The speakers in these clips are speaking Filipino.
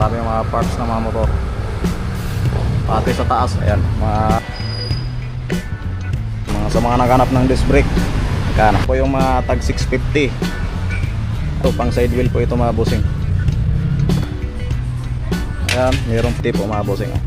Marami mga parts ng mga motor. Pati sa taas, ayan, mga mga sa mga naghanap ng disc brake. Magkano po yung mga tag 650. Ito pang side wheel po ito mga bossing. Ayan, mayroong tip po mga bossing. oh.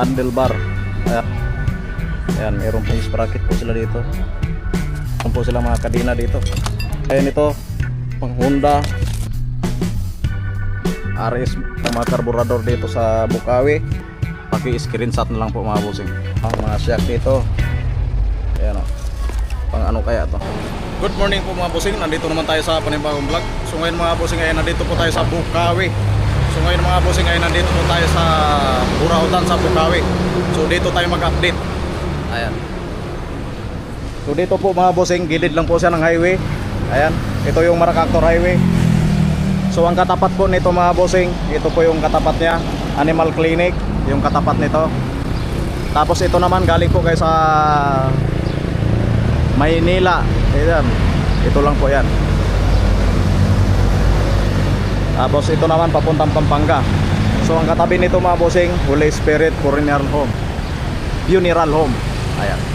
Handlebar. Ayan. Ayan, mayroong pong sprocket po sila dito. Mayroon po sila mga kadena dito. Ayan ito, pang Honda. RS ng mga karburador dito sa Bukawi. Paki-screenshot na lang po mga bossing. Ang mga shock dito. Ayan o pang ano kaya to? Good morning po mga bossing. Nandito naman tayo sa panibagong vlog. So ngayon mga bossing ay nandito po tayo sa Bukawi. So ngayon mga bossing ay nandito po tayo sa Burautan sa Bukawi. So dito tayo mag-update. Ayan. So dito po mga bossing, gilid lang po siya ng highway. Ayan, ito yung Maracactor Highway. So ang katapat po nito mga bossing, ito po yung katapat niya, Animal Clinic, yung katapat nito. Tapos ito naman galing po kayo sa Maynila. Ayan, ito lang po yan. Tapos ito naman papuntang Pampanga. So ang katabi nito mga bossing, Holy Spirit Funeral Home. Funeral Home. Ayan.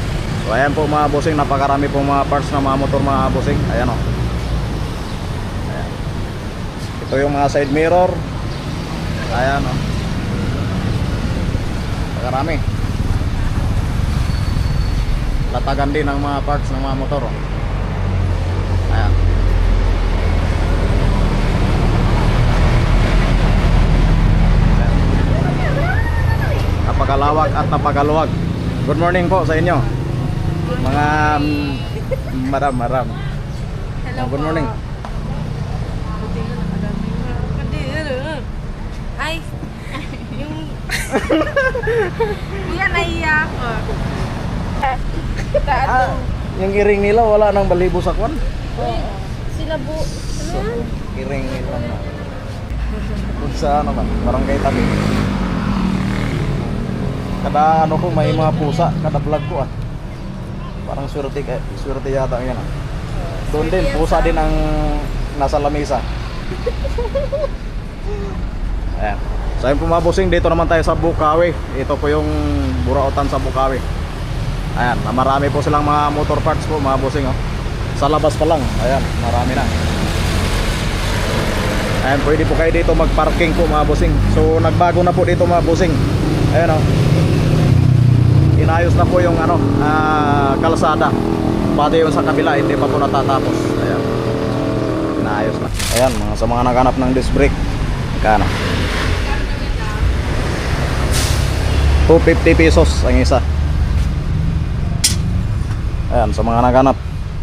So ayan po mga bossing, napakarami po mga parts ng mga motor mga bossing. Ayan o. Ayan. Ito yung mga side mirror. Ayan o. Napakarami. Latagan din ng mga parts ng mga motor o. Ayan. Napakalawak at napakaluwag. Good morning po sa inyo. Mga mm, maram maram. Hello Oh, good morning. Hindi, ano. Ay, yung... Kuya, naiya ako. Ah, yung iring nila wala nang balibo sa kwan. Sila bu... Ano yan? Iring nila na. Kung sa ano man, barangay tabi. Kada ano ko may mga pusa, kada vlog ko ah. Parang swerte kay swerte yata yan ah. Doon din pusa din ang nasa lamesa. Ayan. So ayun po mga bossing, dito naman tayo sa Bukawi. Ito po yung Burautan sa Bukawi. Ayan, marami po silang mga motor parts po mga bossing oh. Sa labas pa lang, ayan, marami na. Ayan, pwede po kayo dito mag-parking po mga bossing. So nagbago na po dito mga bossing. Ayan oh. Inayos na po yung ano, ah, kalsada. Pati yung sa kabila, hindi pa po natatapos. Ayan. Inaayos na. Ayan, mga sa mga naghanap ng disc brake. Magkano? 250 pesos ang isa. Ayan, sa mga naghanap.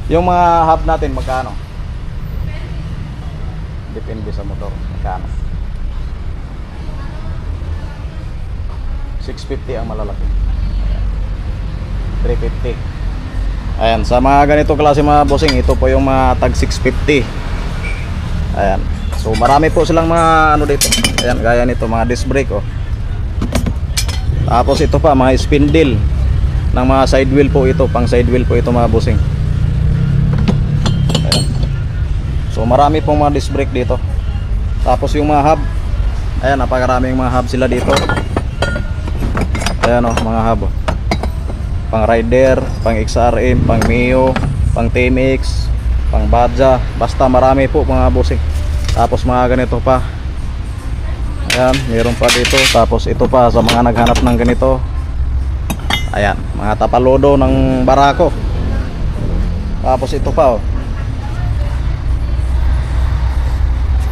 Yung mga hub natin, magkano? Depende sa motor. Magkano? 650 ang malalaki. Ayan. 350. Ayan, sa mga ganito klase mga bossing, ito po yung mga tag 650. Ayan. So marami po silang mga ano dito. Ayan, gaya nito, mga disc brake oh. Tapos ito pa, mga spindle ng mga side wheel po ito, pang side wheel po ito mga bossing. Ayan. So marami pong mga disc brake dito. Tapos yung mga hub, ayan, napakaraming mga hub sila dito. Ayan oh, mga hub. oh. Pang rider, pang XRM, pang Mio, pang TMX, pang Badja, basta marami po mga bossing. Tapos mga ganito pa. Ayan, meron pa dito. Tapos ito pa sa mga naghanap ng ganito. Ayan, mga tapalodo ng barako. Tapos ito pa oh.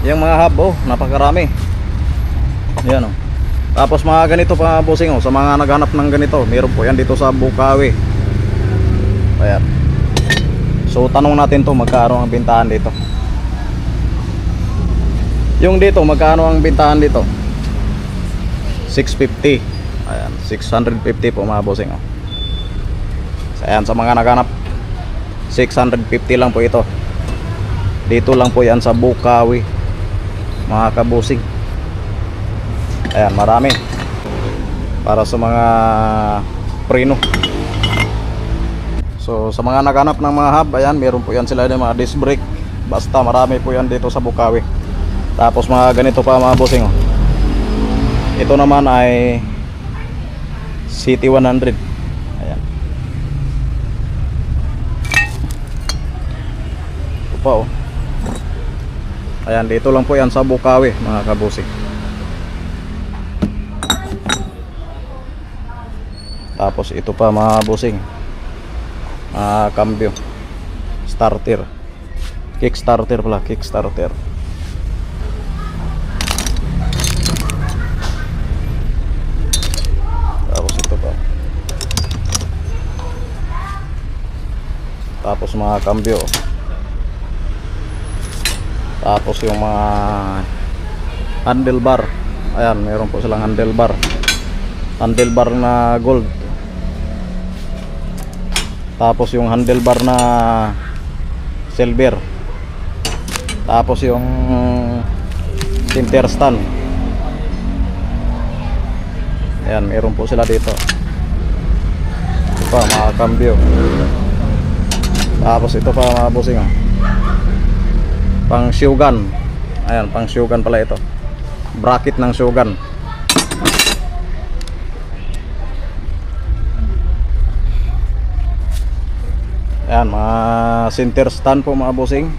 Yung mga hub oh, napakarami. Ayan oh. Tapos mga ganito pa bossing oh, sa mga naghanap ng ganito, meron po yan dito sa Bukawi. Ayan. So tanong natin to magkano ang bintahan dito. Yung dito, magkano ang bintahan dito? 650. Ayan, 650 po mga bossing. Oh. Ayan, sa mga naghanap, 650 lang po ito. Dito lang po yan sa Bukawi. Mga kabusing. Ayan, marami. Para sa mga preno. So, sa mga naghanap ng mga hub, ayan, meron po yan sila ng mga disc brake. Basta marami po yan dito sa Bukawi. Tapos mga ganito pa mga bossing. Oh. Ito naman ay City 100. Ayan. Ito pa oh. Ayan, dito lang po yan sa Bukawi mga kabusing. Tapos ito pa mga busing. Ah, cambio. Starter. Kickstarter pala, Kickstarter. Tapos ito pa. Tapos mga cambio. Tapos yung mga handlebar. Ayan, meron po silang handlebar. Handlebar na gold. Tapos yung handlebar na silver. Tapos yung center stand. Ayan, meron po sila dito. Ito pa, mga cambio. Tapos ito pa mga bossing ah. Pang shogun. Ayan, pang shogun pala ito. Bracket ng shogun. Ayan, mga center stand po mga bossing.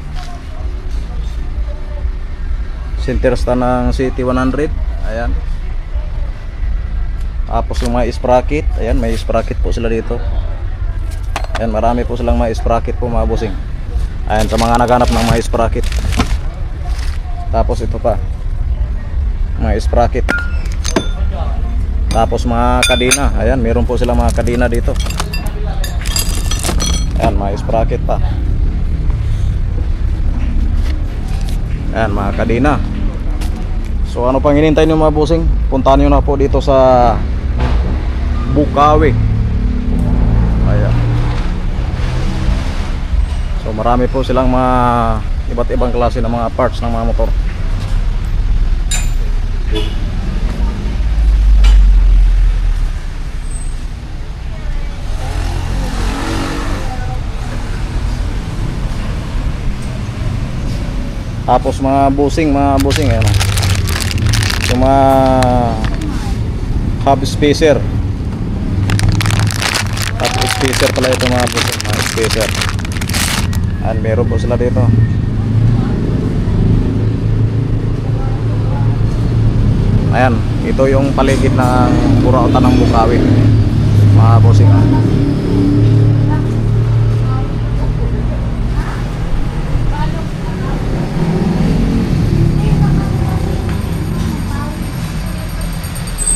Center stand ng City 100. Ayan. Tapos yung mga sprocket. Ayan, may sprocket po sila dito. Ayan, marami po silang mga sprocket po mga bossing. Ayan, sa mga naghanap ng mga sprocket. Tapos ito pa. Mga sprocket. Tapos mga kadena. Ayan, meron po silang mga kadena dito. Ayan, mga sprocket pa. Ayan, mga kadena. So ano pang hinintay nyo mga busing? Puntahan nyo na po dito sa Bukawi. Ayan. So marami po silang mga iba't ibang klase ng mga parts ng mga motor. Tapos mga busing, mga busing ayan. oh. Yung mga hub spacer. Hub spacer pala ito mga busing, mga spacer. Ayan, meron po sila dito. Ayan, ito yung paligid ng Burautan ng Bukawi. Mga busing. ah.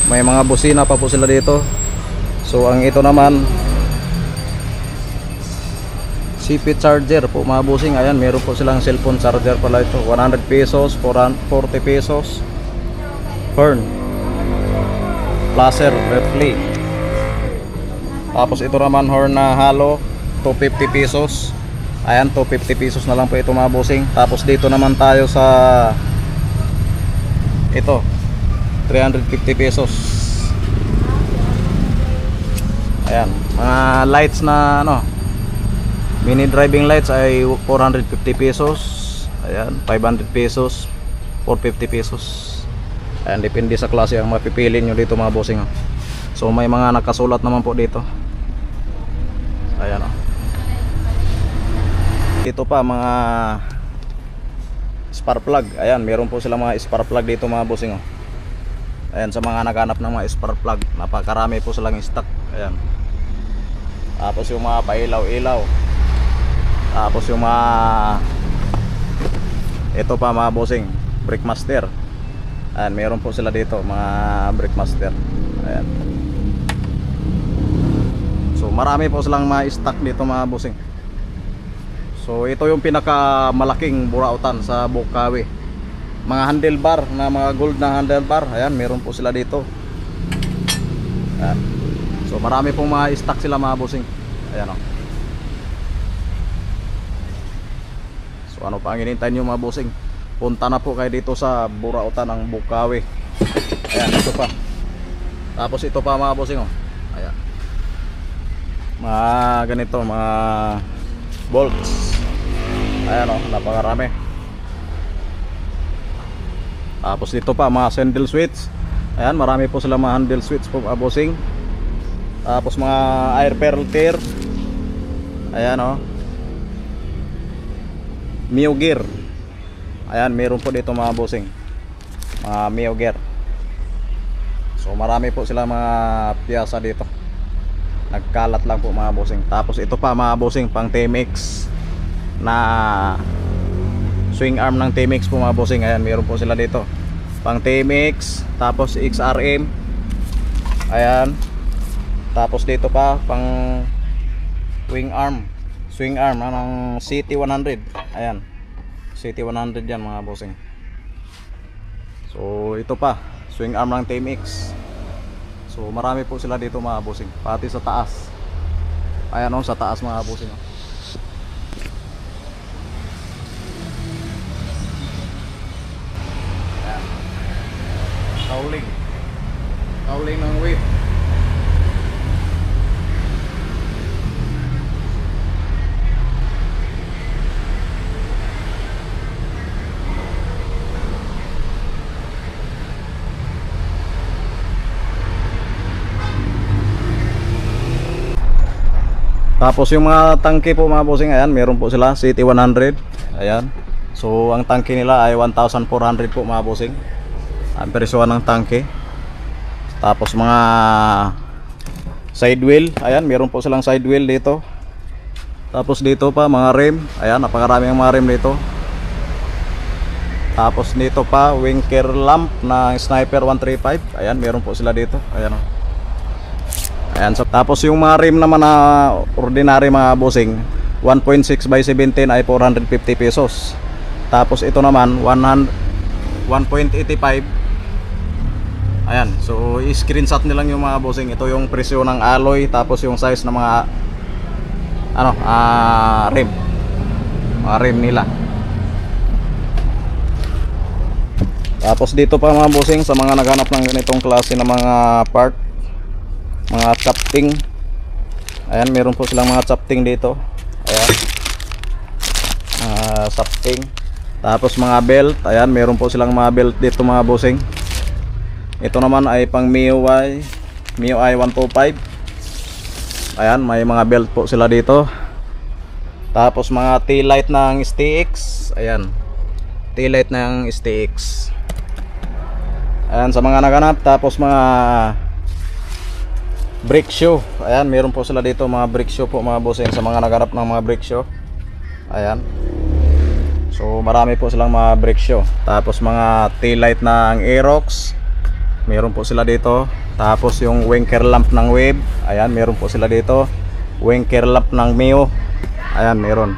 May mga busina pa po sila dito. So ang ito naman CP charger po mga busing. Ayan meron po silang cellphone charger pala ito. 100 pesos 440 pesos. Horn laser reflay tapos ito naman horn na halo 250 pesos. Ayan 250 pesos na lang po ito mga busing. Tapos dito naman tayo sa ito 350 pesos. Ayan mga lights na ano mini driving lights ay 450 pesos. Ayan 500 pesos 450 pesos. Ayan depende sa klase ang mapipili nyo dito mga bossing. So may mga nakasulat naman po dito. Ayan oh. dito pa mga spark plug. Ayan meron po sila mga spark plug dito mga bossing oh. Ayan sa mga naghanap ng mga spark plug, napakarami po silang stock. Ayan. Tapos yung mga pailaw-ilaw. Tapos yung mga ito pa mga bossing, Brickmaster. Ayan, meron po sila dito, mga Brickmaster. Ayan. So marami po silang mga stock dito mga bossing. So ito yung pinakamalaking burautan sa Bukawi mga handlebar na mga gold na handlebar. Ayan meron po sila dito. Ayan. so marami pong mga stock sila mga bossing. Ayan o so ano pa ang hinintay nyo mga bossing? Punta na po kayo dito sa Burautan ng Bukawi. Ayan ito pa. Tapos ito pa mga bossing o ayan. Mga ganito mga bolts. Ayan o, napakarami. Tapos dito pa mga sandal switch. Ayan, marami po sila mga handle switch po mga bossing. Tapos mga air filter. Ayan o. Mio gear. Ayan, meron po dito mga bossing. Mga Mio gear. So marami po sila mga piyasa dito. Nagkalat lang po mga bossing. Tapos ito pa mga bossing pang TMX na swing arm ng TMX po mga bossing. Ayan, meron po sila dito. Pang TMX, tapos XRM. Ayan. Tapos dito pa pang wing arm. Swing arm na ng CT100. Ayan. CT100 yan mga bossing. So ito pa, swing arm ng TMX. So marami po sila dito mga bossing, pati sa taas. Ayan oh, sa taas mga bossing. Oh. Cowling. Cowling ng weight. Tapos yung mga tangke po mga bossing, ayan, meron po sila City 100. Ayan. So ang tangke nila ay 1,400 po mga bossing. Ang presyohan ng tangke. Tapos mga side wheel, ayan, meron po silang side wheel dito. Tapos dito pa mga rim, ayan, napakarami ng mga rim dito. Tapos dito pa winker lamp ng Sniper 135. Ayan, meron po sila dito. Ayan oh. Ayan, so, tapos yung mga rim naman na ordinary mga bossing, 1.6 by 17 ay 450 pesos. Tapos ito naman 100 1.85 Ayan, so i-screenshot nilang yung mga bossing. Ito yung presyo ng alloy tapos yung size ng mga ano, ah rim. Mga rim nila. Tapos dito pa mga bossing sa mga naghanap ng ganitong klase ng mga part mga chopting ayan meron po silang mga chopting dito ayan mga chopting tapos mga belt ayan meron po silang mga belt dito mga bossing ito naman ay pang MIUI MIUI 125 ayan may mga belt po sila dito. Tapos mga T-light ng STX ayan T-light ng STX ayan sa mga naganap tapos mga brake shoe. Ayan meron po sila dito mga brake shoe po mga bossing sa mga naganap ng mga brake shoe. Ayan. So marami po silang mga brake shoe. Tapos mga tail light ng Aerox meron po sila dito tapos yung winker lamp ng Wave ayan meron po sila dito winker lamp ng Mio ayan meron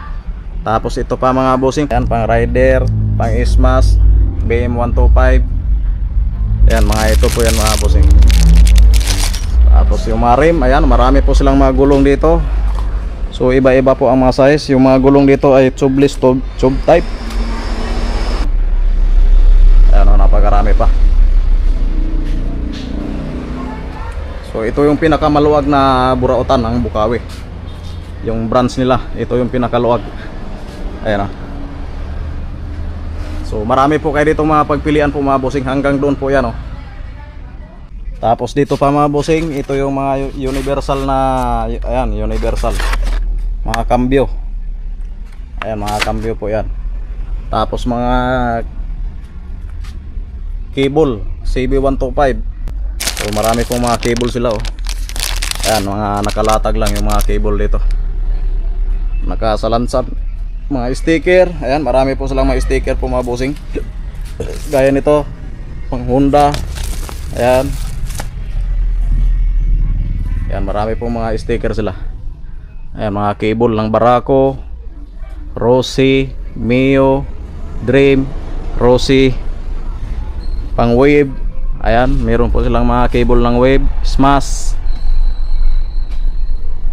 tapos ito pa mga bossing ayan pang rider pang Ismas BM125 ayan mga ito po yan mga bossing tapos yung mga rim, ayan, marami po silang mga gulong dito. So iba-iba po ang mga size. Yung mga gulong dito ay tubeless tube, tube type. Ayan, oh, napakarami pa. So ito yung pinakamaluwag na burautan ng Bukawi. Yung branch nila, ito yung pinakaluwag. Ayan oh. So marami po kayo dito mga pagpilian po mga bossing hanggang doon po yan oh. Tapos dito pa mga bossing, ito yung mga universal na ayan, universal. Mga cambio. Ayan, mga cambio po 'yan. Tapos mga cable, CB125. So marami pong mga cable sila oh. Ayan, mga nakalatag lang yung mga cable dito. Nakasalansan. Mga sticker, ayan, marami po silang mga sticker po mga bossing. Gaya nito, pang Honda. Ayan, Ayan, marami pong mga sticker sila. Ayan, mga cable ng Barako, Rossi, Mio, Dream, Rossi, pang Wave. Ayan, meron po silang mga cable ng Wave, Smash.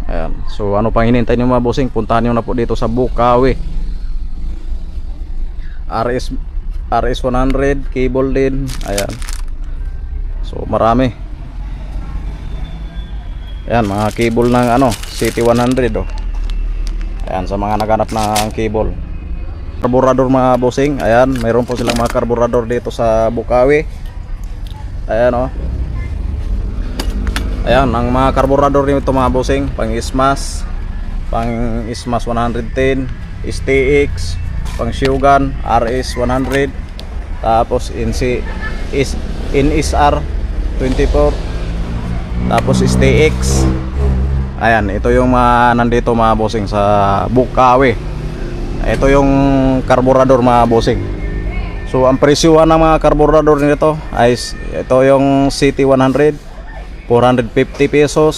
Ayan, so ano pang hinintay nyo mga bossing? Puntahan nyo na po dito sa Bukawi. RS RS 100 cable din. Ayan. So marami. Ayan, mga cable ng ano, City 100 oh. Ayan, sa mga naghanap ng cable. Karburador mga bossing. Ayan, mayroon po silang mga karburador dito sa Bukawi. Ayan oh. Ayan, ang mga karburador nito mga bossing, pang Ismas, pang Ismas 110, STX, pang Shogun, RS 100, tapos NC is NSR 24, tapos STX. Ayan, ito yung mga nandito mga bossing sa Bukawi. Ito yung karburador mga bossing. So ang presyuhan ng mga karburador nito ay ito yung CT100 450 pesos.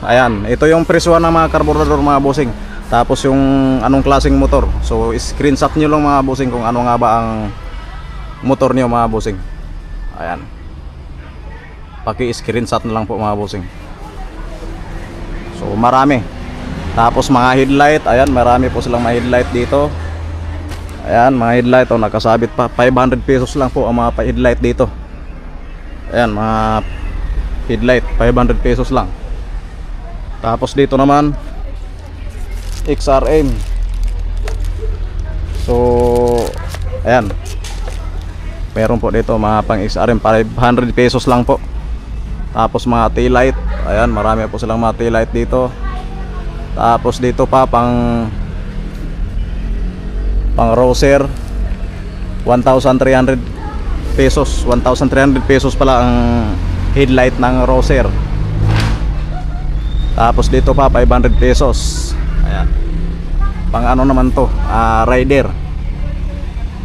Ayan, ito yung presyuhan ng mga karburador mga bossing. Tapos yung anong klaseng motor. So screenshot nyo lang mga bossing kung ano nga ba ang motor nyo mga bossing. Ayan. Paki-screenshot na lang po mga bossing. So marami. Tapos mga headlight, ayan, marami po silang mga headlight dito. Ayan, mga headlight oh, nakasabit pa 500 pesos lang po ang mga headlight dito. Ayan, mga headlight 500 pesos lang. Tapos dito naman XRM. So, ayan. Meron po dito mga pang XRM 500 pesos lang po. Tapos mga taillight, ayan, marami po silang mga taillight dito. Tapos dito pa pang pang Roser 1,300 pesos 1,300 pesos pala ang headlight ng Roser tapos dito pa 500 pesos. Ayan. Pang ano naman to ah, rider.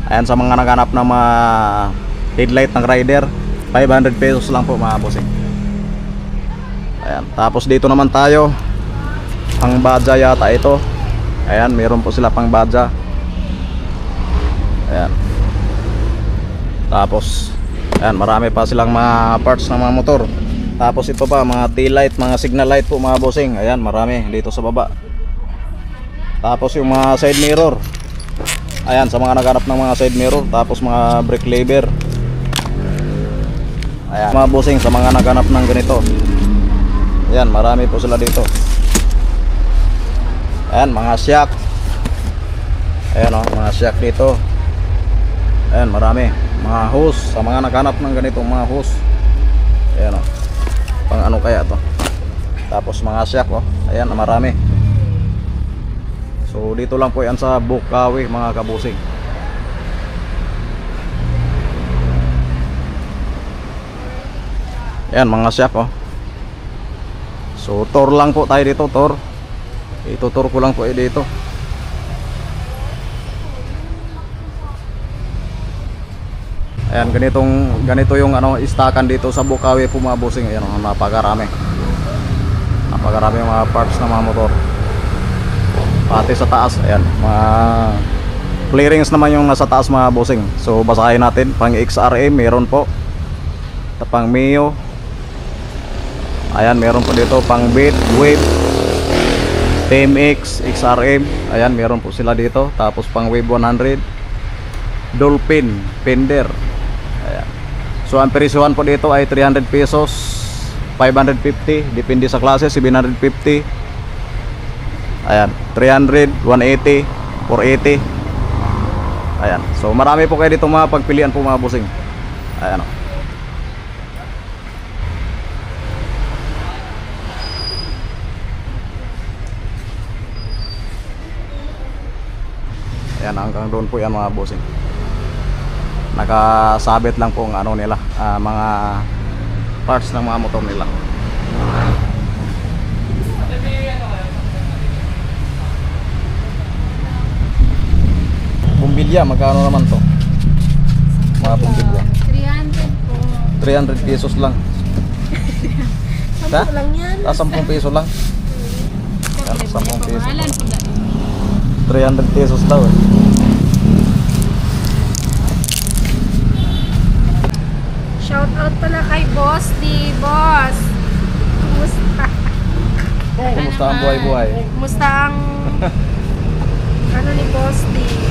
Ayan sa mga naghanap ng mga headlight ng rider 500 pesos lang po mga bossing. Ayan. Tapos dito naman tayo. Pang badja yata ito. Ayan meron po sila pang badja ayan. Tapos ayan marami pa silang mga parts ng mga motor. Tapos ito pa mga tail light mga signal light po mga bossing. Ayan marami dito sa baba. Tapos yung mga side mirror. Ayan sa mga naghanap ng mga side mirror. Tapos mga brake lever. Ayan mga bossing sa mga naghanap ng ganito. Ayan marami po sila dito. Ayan mga shock ayan o mga shock dito ayan marami. Mga hose sa mga naghanap ng ganitong mga hose ayan o pang ano kaya to? Tapos mga shock o ayan marami. So dito lang po yan sa Bukawi mga kabusing ayan mga shock o so tour lang po tayo dito tour. Itutur ko lang po eh dito Ayan, ganitong ganito yung ano istakan dito sa Bukawi po mga bossing. Ayan, oh, napakarami. Napakarami yung mga parts ng mga motor. Pati sa taas, ayan, mga clearings naman yung nasa taas mga bossing. So basahin natin, pang XRM meron po. Pang Mio. Ayan, meron po dito pang Beat, Wave, TMX, XRM. Ayan, meron po sila dito. Tapos pang Wave 100. Dolphin, Fender. So ang presyohan po dito ay 300 pesos, 550, depende sa klase, 750. Ayan, 300, 180, 480. Ayan. So marami po kayo dito mga pagpilian po mga busing. Ayan. o. Ayan, hanggang doon po yan mga bossing nakasabit lang po ang ano nila ah, mga parts ng mga motor nila bumbilya magkano naman to mga bumbilya 300 po. 300 pesos lang Sampo lang yan. ah 10 peso lang Yan, 10 peso Pangalan po dahil. 300 pesos daw eh. Shout out pala kay Boss D. Boss. Kumusta? Kumusta ang buhay-buhay? Kumusta ang ano ni Boss D?